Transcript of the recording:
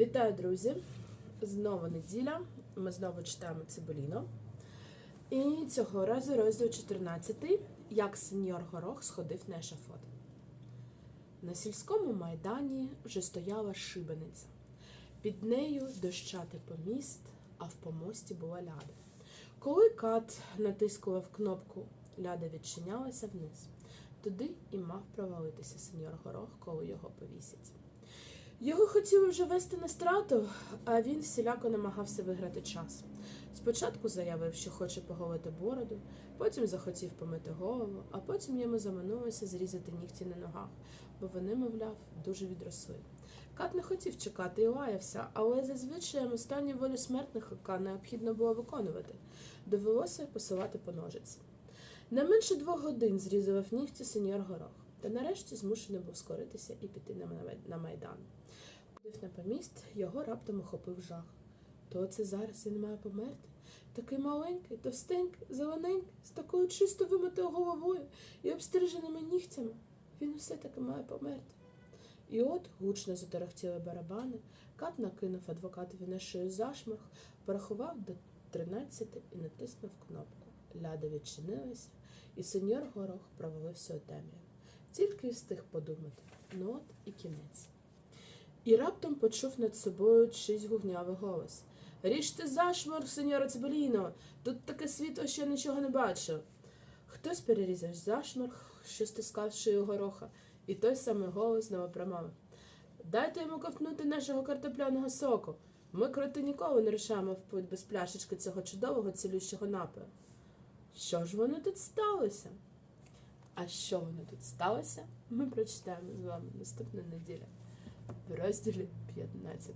Вітаю, друзі! Знову неділя. Ми знову читаємо Цибуліно. І цього разу розділ 14. Як сеньор Горох сходив на ешафот. На сільському майдані вже стояла шибениця. Під нею дощатий поміст, а в помості була ляда. Коли кат натискував кнопку, ляда відчинялася вниз. Туди і мав провалитися сеньор Горох, коли його повісять. Його хотіли вже вести на страту, а він всіляко намагався виграти час. Спочатку заявив, що хоче поголити бороду, потім захотів помити голову, а потім йому заманулося зрізати нігті на ногах, бо вони, мовляв, дуже відросли. Кат не хотів чекати і лаявся, але зазвичай останню волю смертних яка необхідно було виконувати. Довелося посилати по ножиці. Не менше двох годин зрізував нігті сеньор Горох, та нарешті змушений був скоритися і піти на майдан. Ходив на поміст, його раптом охопив жах. То це зараз він має померти? Такий маленький, товстенький, зелененький, з такою чисто вимитою головою і обстриженими нігтями. Він усе таки має померти. І от гучно заторохтіли барабани, кат накинув адвокатові на шию зашморг, порахував до 13 і натиснув кнопку. Ляда відчинилася, і сеньор Горох провалився у темряву. Тільки встиг подумати. Ну от і кінець. І раптом почув над собою чийсь гугнявий голос. Ріжте зашморг, сеньоре Цибеліно! Тут таке світло, я нічого не бачу. Хтось перерізав зашморг, що стискав шию гороха, і той самий голос знову промовив. Дайте йому ковтнути нашого картопляного соку. Ми, кроти, ніколи не рушаємо в путь без пляшечки цього чудового цілющого напою. Що ж воно тут сталося? А що воно тут сталося, ми прочитаємо з вами наступну неділю в розділі 15.